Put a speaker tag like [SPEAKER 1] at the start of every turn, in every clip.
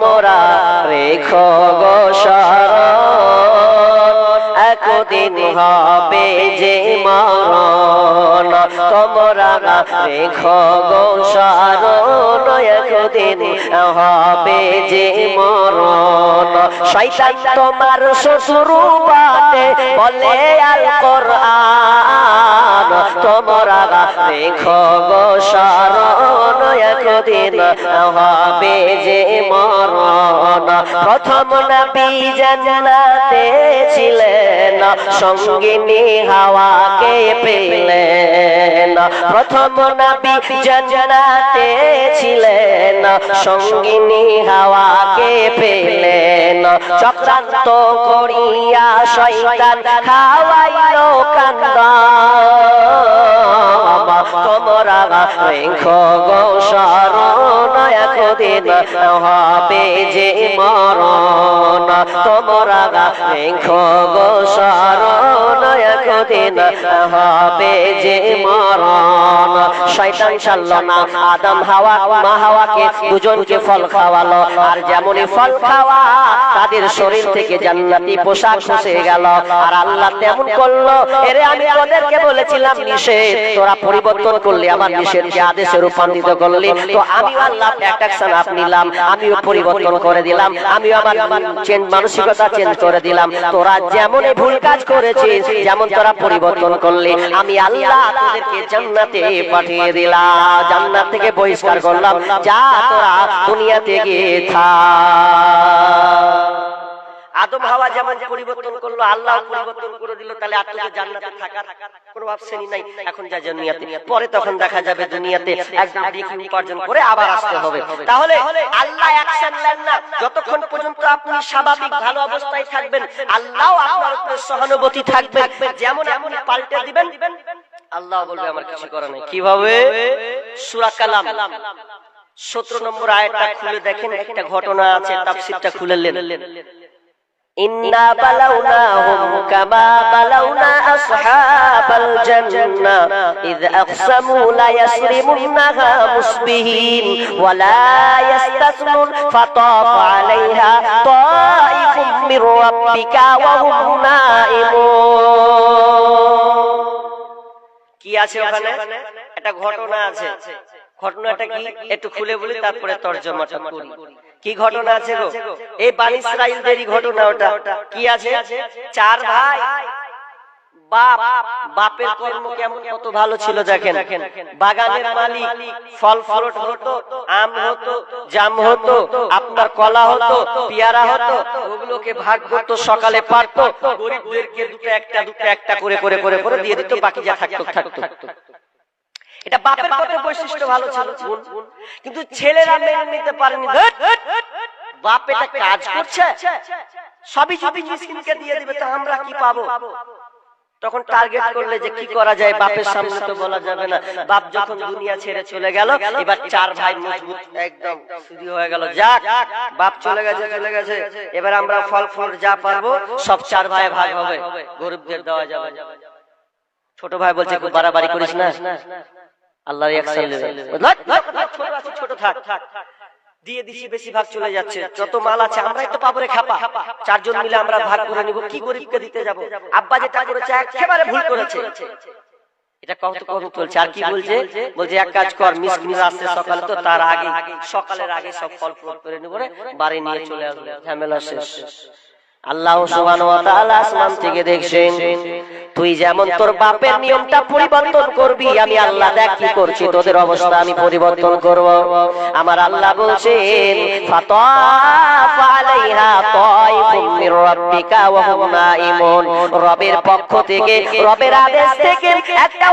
[SPEAKER 1] তোমরা রেখো গো একদিন হবে যে মরণ, তোমরা রেখো গো একদিন হবে যে মরণ। শয়তান তোমার শ্বশুর বাটে বলে আল কোরআন। তোমরা রেখো গো একদিন হবে যে মরণ। প্রথম নবী জান্নাতে ছিলেন। সঙ্গিনী হাওয়াকে পেলেন। প্রথম নবী জান্নাতে ছিলেন। সঙ্গিনী হাওয়াকে পেলেন। চক্রান্ত করিয়া শয়তান খাওয়াইল কান্দা তোমরা রেখো গো শরণ একদিন হবে যে মরণ তোমরা হবে যে আর যেমনই ফল খাওয়া, তাদের শরীর থেকে জান্নাতি পোশাক গেল। আর আল্লাহ তেমন করল আমি তোদেরকে বলেছিলাম নিষেধ। তোরা পরিবর্তন করলে আমার নিষেধকে আদেশে রূপান্তরিত করলি। তো আমি আল্লাহ নিলাম, আমিও পরিবর্তন করে দিলাম। আমিও আমার চেঞ্জ মানসিকতা চেঞ্জ করে দিলাম, তোরা যেমন ভুল কাজ করেছিস, যেমন তোরা পরিবর্তন করলি, আমি আল্লাহ তোদেরকে জান্নাতে পাঠিয়ে দিলাম, জান্নাত থেকে বহিষ্কার করলাম, যা তোরা দুনিয়াতে গিয়ে থাক। আদম হাওয়া যেমন পরিবর্তন করল আল্লাহ পরিবর্তন করে দিল, তাহলে আর তোকে জান্নাতে থাকার কোনো অপশনই নাই। এখন যা দুনিয়াতে। পরে তখন দেখা যাবে দুনিয়াতে একদম ডিগ্রি উপার্জন করে আবার আসতে হবে। তাহলে আল্লাহ অ্যাকশন নেন না। যতক্ষণ পর্যন্ত আপনি স্বাভাবিক ভালো অবস্থায় থাকবেন, আল্লাহ আপনার উপরে সহানুভূতি থাকবে। যেমন আপনি পাল্টে দিবেন, আল্লাহ বলবে, আমার কিছু করার নেই। কীভাবে? সূরা কালাম। সতেরো নম্বর আয়াতটা খুলে দেখেন, একটা ঘটনা আছে, তাফসীরটা খুলে নেন إنا بلوناهم كما بلونا أصحاب الجنة إذ أقسموا ليسرمنها مصبحين ولا يستثنون فطاف عليها طائف من ربك وهم نائمون কি আছে ওখানে একটা ঘটনা আছে ঘটনাটা কি একটু খুলে বলি তারপরে তর্জমাটা করি কি ঘটনা আছে গো? এই বানি ইসরাইলদেরই ঘটনা ওটা। কি আছে? চার ভাই। বাপ, বাপের কর্ম কেমন কত ভালো ছিল দেখেন। বাগানের মালিক, ফল ফলট হতো, আম হতো, জাম হতো, আপনার কলা হতো, পেয়ারা হতো, ওগুলোকে ভাগ করতো, সকালে পারতো, গরিবদেরকে দুটো একটা দুটো একটা করে করে করে করে দিয়ে দিত, বাকি যা থাকতো থাকতো। এটা বাপের কত বৈশিষ্ট্য ভালো ছিল। কিন্তু ছেলেরা মেনে নিতে পারেনি। বাপ এটা কাজ করছে। সবই যদি মিসকিনকে দিয়ে দিবে তো আমরা কি পাবো? তখন টার্গেট করলে যে কি করা যায় বাপের সামনে তো বলা যাবে না। বাপ যখন দুনিয়া ছেড়ে চলে গেল এবার চার ভাই মজবুত। একদম শুরু হয়ে গেল যাক বাপ চলে গেছে চলে গেছে। এবার আমরা ফল ফল যা পারব সব চার ভাই ভাগ হবে। গরিবদের দেওয়া যাবে। ছোট ভাই বলছে খুব বাড়াবাড়ি করিস না। আল্লাহর নেবে ছোট থাক। দিয়ে দিছি বেশি ভাগ চলে যাচ্ছে। যত মাল আছে আমরাই তো পাবো রে খাপা। চারজন মিলে আমরা ভাগ করে নিব কি গরিবকে দিতে যাব? আব্বা যেটা করেছে একেবারে ভুল করেছে। এটা কত কম চলছে। আর কি বলছে? বলছে? এক কাজ কর মিসকিন আসছে সকালে তো তার আগে সকালের আগে সব ফল ফল করে নিব রে। বাড়ি নিয়ে চলে আসবে। ঝামেলা শেষ। আল্লাহ আসমান থেকে দেখছেন, তুই যেমন তোর বাপের নিয়মটা পরিবর্তন করবি, আমি আল্লাহ দেখ কি করছি, তোদের অবস্থা আমি পরিবর্তন করব। আমার আল্লাহ বলছেন রবের পক্ষ থেকে, রবের আদেশ থেকে একটা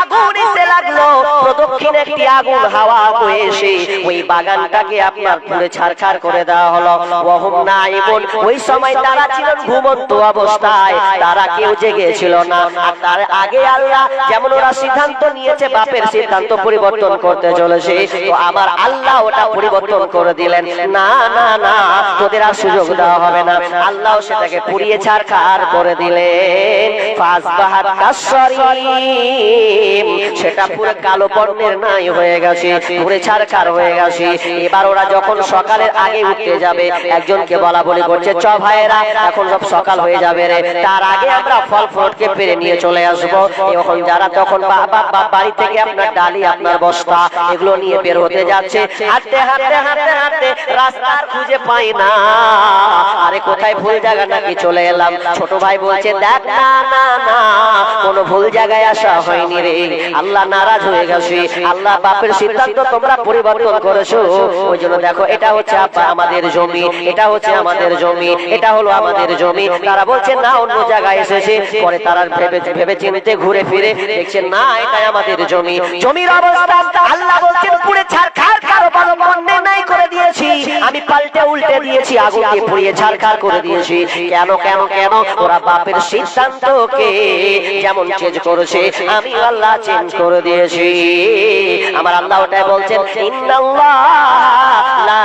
[SPEAKER 1] আগুন এসে লাগল। প্রদক্ষিণ একটি আগুন হাওয়া বয়ে এসে ওই বাগানটাকে আপনার পুরে ছারখার করে দেওয়া হলো। ওয়া হুম নাঈমুন, ওই সময় তারা ছিলেন ঘুমন্ত অবস্থায়। তারা কেউ জেগেছিল না। আর তার আগে আল্লাহ যেমন ওরা সিদ্ধান্ত নিয়েছে, বাপের সিদ্ধান্ত পরিবর্তন করতে চলেছে, তো আমার আল্লাহ ওটা পরিবর্তন করে দিলেন। না না না, তোদের আর সুযোগ দেওয়া হবে না। আল্লাহ সেটাকে পুড়িয়ে ছাড়খাড় করে দিলেন। সেটা পুরো কালো বর্ণের নাই হয়ে গেছে, পুরে ছাড়খাড় হয়ে গেছে। এবার ওরা যখন সকালের আগে উঠতে যাবে, একজনকে বলা বলি করছে এখন সব সকাল হয়ে যাবে রে। তার আগে আমরা ফল ফ্রুটকে পেরে নিয়ে চলে আসব। এখন যারা তখন বাড়ি থেকে আপনার ডালি, আপনার বস্তা, এগুলো নিয়ে বের হতে যাচ্ছে। হাঁটতে হাঁটতে হাঁটতে হাঁটতে খুঁজে পাই না। আরে কোথায় ভুল চলে এলাম? ছোট ভাই বলছে, দেখ না না না, কোনো ভুল জায়গায় আসা হয়নি রে। আল্লাহ নারাজ হয়ে গেছে। আল্লাহ বাপের সিদ্ধান্ত তোমরা পরিবর্তন করেছ। ওই জন্য দেখো, এটা হচ্ছে আমাদের জমি, এটা হচ্ছে আমাদের জমি। এটা হলো আমাদের জমি। তারা বলছে, না, অন্য জায়গায় এসেছে। পরে তারা ভেবে ভেবে চিনতে, ঘুরে ফিরে দেখছে, না, এটাই আমাদের জমি। জমির অবস্থা, আল্লাহ বলছেন পুরে ছাড়খাড় কারও বারো বন্যে নাই করে দিয়েছি। আমি পাল্টে উল্টে দিয়েছি আগুন দিয়ে পুড়িয়ে ছাড়খাড় করে দিয়েছি। কেন কেন কেন? ওরা বাপের সিদ্ধান্তকে যেমন চেঞ্জ করেছে আমি আল্লাহ চেঞ্জ করে দিয়েছি। আমার আল্লাহ ওটাই বলছেন, ইন্নাল্লাহ লা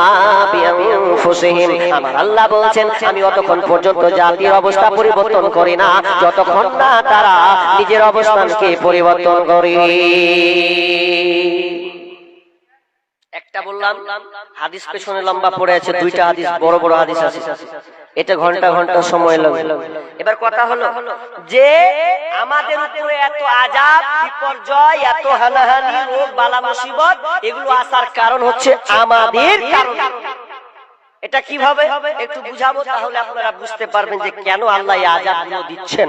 [SPEAKER 1] মা বিআনফুসিহিম আমার আল্লাহ বলছেন, আমি অতক্ষণ পর্যন্ত জাতির অবস্থা পরিবর্তন করি না, যতক্ষণ না তারা নিজের অবস্থানকে পরিবর্তন করি। একটা বললাম, হাদিস পেছনে লম্বা পড়ে আছে, দুইটা হাদিস, বড় বড় হাদিস আছে। এটা ঘণ্টা ঘণ্টা সময় লাগবে। এবার কথা হলো যে আমাদের উপরে এত আজাব বিপর্যয় এত হানাহানি রোগ বালা মুসিবত এগুলো আসার কারণ হচ্ছে আমাদের কারণে। এটা কীভাবে? একটু বুঝাবো তাহলে আপনারা বুঝতে পারবেন যে কেন আল্লাহ এই আজাবগুলো দিচ্ছেন।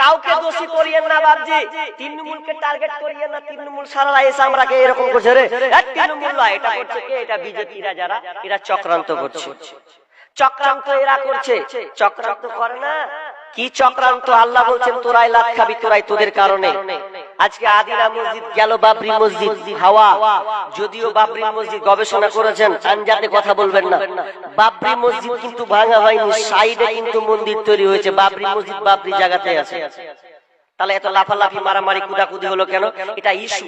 [SPEAKER 1] কাউকে দোষী করিয়েন না বাবজি তৃণমূলকে টার্গেট করিয়েন না তৃণমূল সারা এসে আমরাকে এরকম করছে রে? তৃণমূল এটা করছে কে? এটা বিজেপিরা যারা এরা চক্রান্ত করছে। চক্রান্ত এরা করছে। চক্রান্ত করে না? কি চক্রান্ত? আল্লাহ বলছেন, তোরাই লাখ খাবি, তোরাই তোদের কারণে। আজকে আদিনা মসজিদ গেল বাবরি মসজিদ, হাওয়া। যদিও বাবরি মসজিদ গবেষণা করেছেন, আনজাতে কথা বলবেন না। বাবরি মসজিদ কিন্তু ভাঙা হয়নি, সাইডে কিন্তু মন্দির তৈরি হয়েছে। বাবরি মসজিদ বাবরি জায়গাতে আছে। তাহলে এত লাফালাফি, মারামারি, কুদাকুদি হলো কেন? এটা ইস্যু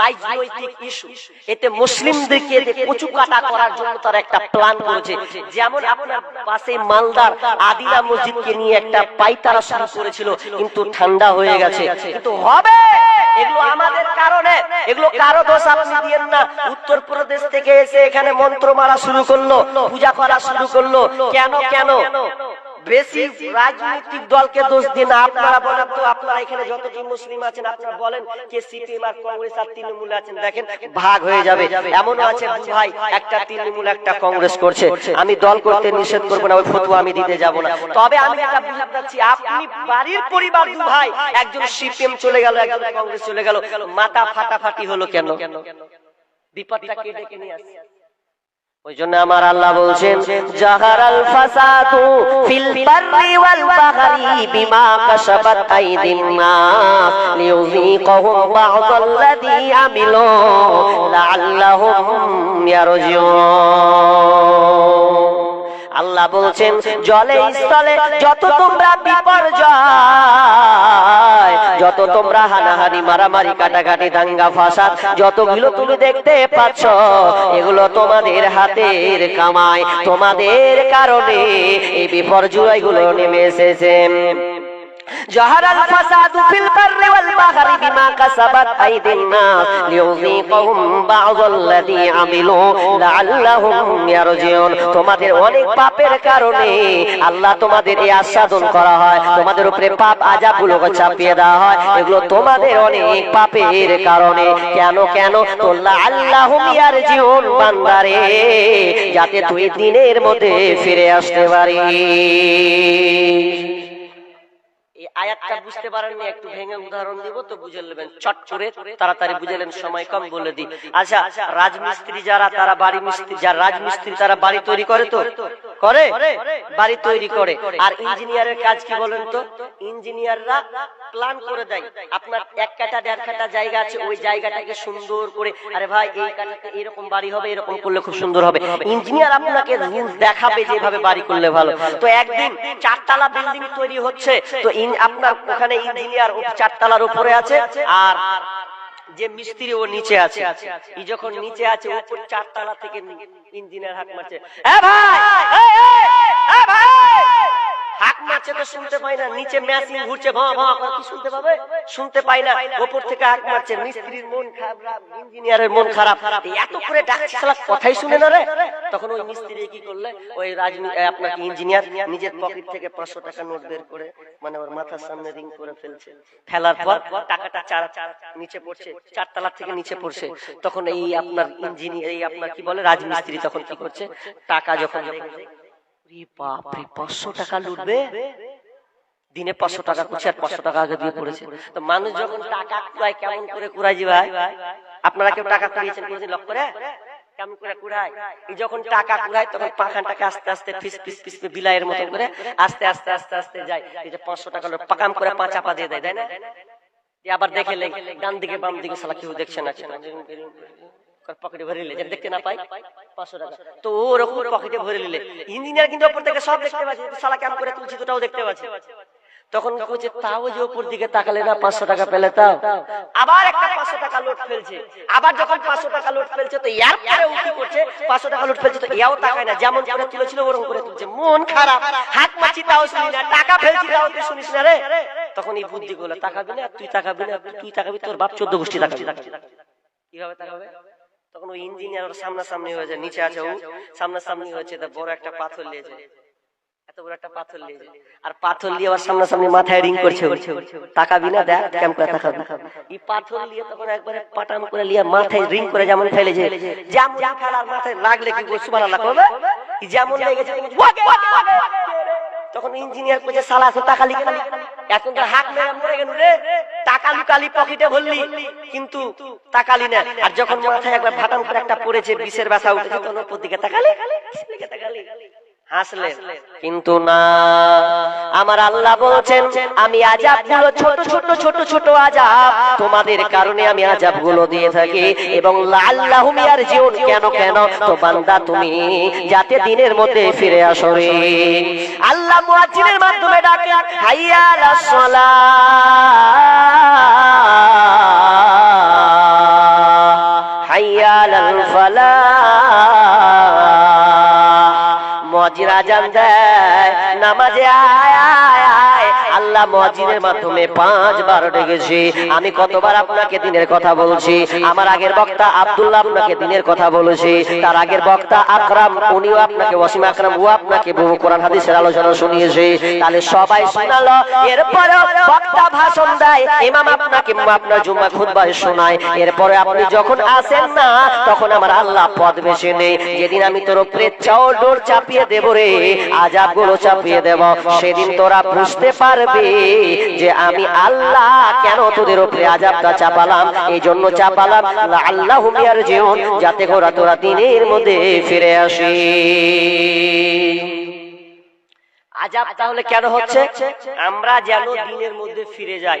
[SPEAKER 1] রাজনৈতিক ইস্যু এতে মুসলিমদেরকে কচু কাটা করার জন্য তার একটা প্ল্যান করেছে। যেমন আপনার পাশে মালদার আদিনা মসজিদকে নিয়ে একটা পাইতারা শুরু করেছিল, কিন্তু ঠান্ডা হয়ে গেছে। কিন্তু হবে! এগুলো আমাদের কারণে। এগুলো কারও দোষ আপনি দিয়েন না। উত্তর প্রদেশ থেকে এসে এখানে মন্ত্র মারা শুরু করল, পূজা করা শুরু করল। কেন কেন? বেশি রাজনৈতিক দলকে দোষ দিন আপনারা বলেন তো, আপনারা এখানে মুসলিম আছেন, আপনারা বলেন সিপিএম আর কংগ্রেস আর তৃণমূল আছেন। দেখেন, ভাগ হয়ে যাবে। আছে ভাই, একটা তৃণমূল, একটা কংগ্রেস করছে। আমি দল করতে নিষেধ করব না, ওই ফতুয়া আমি দিতে যাব না। তবে আমি এটা বুঝতে পারছি আপনি বাড়ির পরিবার ভাই, একজন সিপিএম চলে গেল, একজন কংগ্রেস চলে গেল। মাথা ফাটাফাটি হলো কেন? বিপদটা কে ডেকে নিয়ে আসছে? ওই জন্য আমার আল্লাহ বলছেন জাহারাল ফাসাদু ফিল বাররি ওয়াল বাহরি বিমা কাসাবাত আইদিন নাস লিয়ুযীকাহুম বা'দাল্লাযী আমিলু লাআল্লাহুম ইয়ারজিউন. আল্লাহ বলছেন জলে স্থলে যত তোমরা বিপর্যয় যত তোমরা হানাহানি মারামারি কাটাকাটি দাঙ্গা ফাসাদ যতগুলো তুমি দেখতে পাচ্ছ এগুলো তোমাদের হাতের কামায় তোমাদের কারণে এই বিপর্যয়গুলো নেমে এসেছে। ظهر الفساد في البر والبحر بما كسبت أيدي الناس ليذيقهم بعض الذي عملوا لعلهم يرجعون তোমাদের অনেক পাপের কারণে আল্লাহ তোমাদের এই আস্বাদন করা হয় তোমাদের উপরে পাপ আজাবগুলো চাপিয়ে দেওয়া হয় এগুলো তোমাদের অনেক পাপের কারণে কেন কেন তোল্লা আল্লাহুম ইয়ারজিউন বান্দারে যাতে তুই দিনের মধ্যে ফিরে আসতে পারিস এই আয়াতটা বুঝতে পারেননি, একটু ভেঙে উদাহরণ দিব তো বুঝে নেবেন। চট করে তাড়াতাড়ি বুঝে নেন, সময় কম বলে দিই। আচ্ছা রাজমিস্ত্রি যারা, তারা বাড়ি মিস্ত্রি যারা রাজমিস্ত্রি, তারা বাড়ি তৈরি করে তো? করে? বাড়ি তৈরি করে। আর ইঞ্জিনিয়ারের কাজ কি বলেন তো? ইঞ্জিনিয়াররা প্ল্যান করে দেয়। আপনার এক কাটা দেড় কাটা জায়গা আছে, ওই জায়গাটাকে সুন্দর করে, আরে ভাই, এই কাটাতে এরকম বাড়ি হবে, এরকম করলে খুব সুন্দর হবে। ইঞ্জিনিয়ার আপনাকে দেখাবে যেভাবে বাড়ি করলে ভালো। তো একদিন চারতলা বিল্ডিং তৈরি হচ্ছে, তো আপনার ওখানে ইঞ্জিনিয়ার চারতলার উপরে আছে, আর যে মিস্ত্রি ও নিচে আছে, ই যখন নিচে আছে উপর চারতলা থেকে ইঞ্জিনিয়ার হাত মারছে। ভাই! ইঞ্জিনিয়ার নিজের পকেট থেকে পাঁচশো টাকা নোট বের করে মানে ওর মাথার সামনে রিং করে ফেলছে। ফেলার পর টাকাটা নিচে পড়ছে চারতলা থেকে নিচে পড়ছে। তখন এই আপনার ইঞ্জিনিয়ার এই আপনার কি বলে, রাজমিস্ত্রি তখন কি করছে? টাকা যখন পাঁচশো টাকা লুটবে? দিনে পাঁচশো টাকা করছে আর পাঁচশো টাকা আগে দিয়ে পড়েছে তো মানুষ যখন টাকা কুড়ায় কেমন করে ভাই? আপনারা কেউ টাকা কুড়িয়েছেন কোনোদিন লক্ষ্য করে? কেমন করে কুড়ায়? এই যখন টাকা কুড়ায় তখন পাখানটাকে আস্তে আস্তে ফিস ফিস ফিস বিলাইয়ের মতন করে আস্তে আস্তে আস্তে আস্তে যায়। এই যে পাঁচশো টাকা পাকাম করে পাঁচ চাপা দিয়ে দেয় তাই না? আবার দেখে ডান দিকে বাম দিকে সালা কেউ দেখছে না পকেটে ভরে নিলে। দেখতে না পাই পাঁচশো টাকা। তো ওরকম পকেটে ভরে নিলে। ইঞ্জিনিয়ার কিন্তু ওপর থেকে সব দেখতে পাচ্ছে সালা কেমন করে তুলছি তোটাও দেখতে পাচ্ছে। তখন বলছে তাও যে ওপর দিকে তাকালে না পাঁচশো টাকা পেলে তাও? আবার একটা পাঁচশো টাকা লোট ফেলছে। আবার যখন পাঁচশো টাকা লোট ফেলছে তো ইয়ার পরে উঠি করছে? পাঁচশো টাকা লোট ফেলছে তো ইয়াও তাকায় না। যেমন করে তুলেছিল ওরকম করে তুলছে। মন খারাপ। হাত মাছি তাও শুনি না। টাকা ফেলছি তাও তুই শুনিস না রে? তখন এই বুদ্ধি গুলো তাকাবি না তুই তাকাবি না তুই তাকাবি তোর বাপ চোদ্দ গোষ্ঠী তাকাবি। কীভাবে তাকাবে? তখন ওই ইঞ্জিনিয়ার ওর সামনাসামনি হয়েছে নিচে আছে ও সামনাসামনি হয়েছে তা বড় একটা পাথর লিয়েছে এত বড় একটা পাথর লিয়েছে আর পাথর ওর সামনাসামনি মাথায় রিং করছে ও। তাকাবি না দেখ কেমন করে তাকাবি এই পাথর লিয়ে তখন একবারে পাটাম করে লিয়ে মাথায় রিং করে যেমন ফেলেছে যেমন খেলার মাথায় লাগলে কি সুবহানাল্লাহ করবে যেমন লেগেছে। তখন ইঞ্জিনিয়ার কইছে সালা লিখে এখন তো হাত মেরে মরে গেল রে টাকা লুকালি পকেটে ভরলি, কিন্তু তাকালি না। আর যখন মাথায় একবার ফাটাম করে একটা পড়েছে, বিষের বাসা উঠেছে, তখন ওপর দিকে তাকালি কিন্তু না, আমার আল্লাহ বলছেন, আমি আজাবগুলো ছোট ছোট ছোট ছোট আজাব। তোমাদের কারণে আমি আজাবগুলো দিয়ে থাকি এবং আল্লাহ জীবন কেন কেন? তো বান্দা তুমি যাতে দিনের মধ্যে ফিরে আসো রে। আল্লাহ মুয়াজ্জিনের মাধ্যমে হাইয়া মজির আজান দেয় নামাজে আয় আয় আয় আল্লাহ মজিদের মাধ্যমে পাঁচবার ডেকেছি। আমি কতবার আপনাকে দিনের কথা বলছি। আমার আগের বক্তা আব্দুল্লাহ আপনাকে দিনের কথা বলেছি। তার আগের বক্তা আকরাম, উনিও আপনাকে, ওয়াসিম আকরাম, ও আপনাকে বহু কোরআন হাদিসের আলোচনা শুনিয়েছে। তাহলে সবাই শোনালো। এরপরে বক্তা ভাষণ দেয়। ইমাম আপনাকে আপনার জুম্মা খুতবায় শোনায়। এরপরে আপনি যখন আসেন না, তখন আমার আল্লাহ পদ বেছে নেই যেদিন আমি তোর উপরে চাউডোর চাপিয়ে দেব রে আজাবগুলো চাপিয়ে দেব, সেদিন তোরা বুঝতে পারবে যে আমি আল্লাহ কেন তোদের উপরে আজাবটা চাপালাম? এই জন্য চাপালাম। আল্লাহ হুমিয়ার জীবন যাতে ঘোরা তোরা দিনের মধ্যে ফিরে আসি আজাব তাহলে কেন হচ্ছে? আমরা যেন দিনের মধ্যে ফিরে যাই।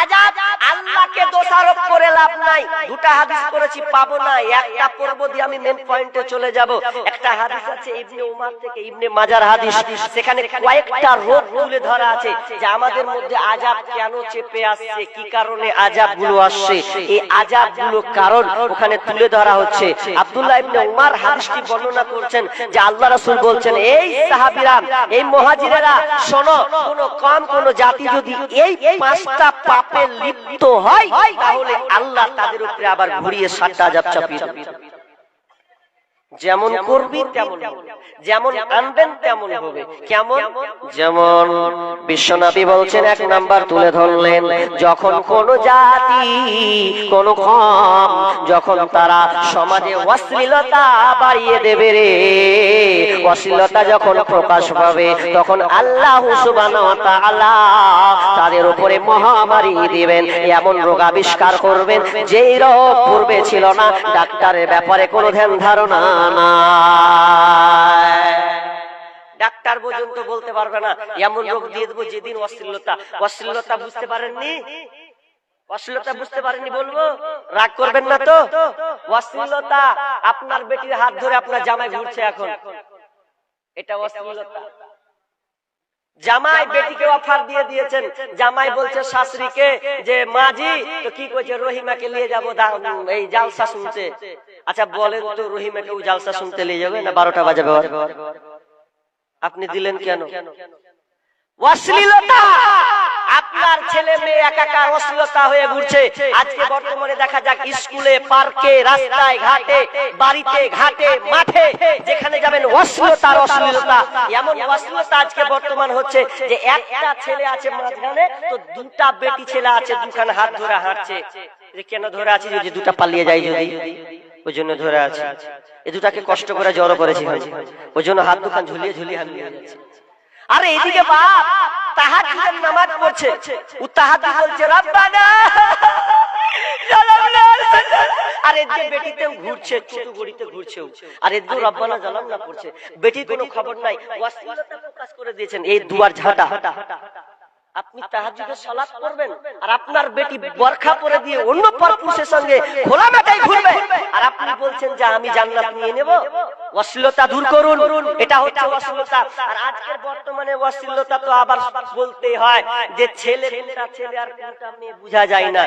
[SPEAKER 1] আজাব আল্লাহকে দোষারোপ করে লাভ নাই। দুটা হাদিস করেছি পাবো না। একটা পড়ব দিয়ে আমি মেন পয়েন্টে চলে যাব। একটা হাদিস আছে ইবনে উমার থেকে ইবনে মাজার হাদিস। সেখানে কয়েকটা রোগ তুলে ধরা আছে যে আমাদের মধ্যে আজাব কেন চেপে আসছে? কি কারণে আজাবগুলো আসছে? এই আজাবগুলো কারণ ওখানে তুলে ধরা হচ্ছে। আব্দুল্লাহ ইবনে উমার হাদিসটি বর্ণনা করছেন যে আল্লাহ রাসূল বলছেন, এই সাহাবীরা, এই মুহাজিরেরা, শোনো, কোন কম, কোন জাতি যদি এই পাঁচটা পাপে লিপ্ত হয়, তাহলে আল্লাহ তাদের উপরে আবার ঘুরিয়ে সাতটা আজাব চাপিয়ে যেমন করবি তেমন যেমন আনবেন তেমন হবে। কেমন? যেমন বিশ্বনবী বলছেন এক নাম্বার তুলে ধরলেন। যখন কোন জাতি কোন যখন তারা সমাজে অশ্লীলতা বাড়িয়ে দেবে রে অশ্লীলতা যখন প্রকাশ পাবে তখন আল্লাহ তাআলা তাদের উপরে মহামারী দিবেন। এমন রোগ আবিষ্কার করবেন যেই রোগ পূর্বে ছিল না। ডাক্তারের ব্যাপারে কোনো ধ্যান ধারণা ডাক্তার পর্যন্ত বলতে পারবে না এমন রোগ দিয়ে দেবো যেদিন অশ্লীলতা অশ্লীলতা। বুঝতে পারেননি? অশ্লীলতা বুঝতে পারেননি বলব? রাগ করবেন না তো? অশ্লীলতা আপনার বেটির হাত ধরে আপনার জামাই ঘুরছে এখন। এটা অশ্লীলতা। জামাই বেটিকে অফার দিয়ে দিয়েছেন। জামাই বলছে শাশুড়িকে যে মাজি তো কি করছে রহিমাকে নিয়ে যাব দা- এই জালসা শুনতে। আচ্ছা বলেন তো রহিমাকে ওই জালসা শুনতে নিয়ে যাবে না? বারোটা বাজাবে আপনি দিলেন কেন? অশ্লীলতা! আপনার ছেলে মেয়ে একাকার অশ্লীলতা হয়ে ঘুরছে। আজকে বর্তমানে দেখা যাক স্কুলে, পার্কে, রাস্তায়, ঘাটে, বাড়িতে, ঘাটে, মাঠে, যেখানে যাবেন অশ্লীলতার অশ্লীলতা। এমন অশ্লীলতা আজকে বর্তমান হচ্ছে যে একটা ছেলে আছে মাঝখানে, তো দুটা বেটি ছেলে আছে, দুখান হাত ধরে হাঁটছে। যে কেন ধরে আছে যদি দুটা পালিয়ে যায় যদি? ওই জন্য ধরে আছে। এই দুটাকে কষ্ট করে জড়ো করেছি ওই জন্য হাত দুখান ঝুলিয়ে ঝুলিয়ে হামিয়ে যাচ্ছে। আরে এদিকে বাপ তাহাজ্জুদের নামাজ পড়ছে। ও তাহাজ্জুদ বলছে রব্বানা! জালামনা আর এদিকে বেটিতেও ঘুরছে ছোট গড়িতে ঘুরছে। আর এদিকে রব্বানা জালাম পড়ছে। বেটির কোনো খবর নাই। প্রকাশ করে দিয়েছেন এই দুয়ার ঝাঁটা। আপনি তাহাজ্জুদের সালাত করবেন আর আপনার বেটি বরখা পরে দিয়ে অন্য পুরুষের সঙ্গে খোলা মাঠে ঘুরবে। আর আপনি বলছেন যে আমি জান্নাত নিয়ে নেব। অশ্লীলতা দূর করুন। এটা হচ্ছে অশ্লীলতা। আর আজকের বর্তমানে অশ্লীলতা তো আবার বলতেই হয় যে ছেলে কোনটা ছেলে আর কোনটা মেয়ে বোঝা যায় না।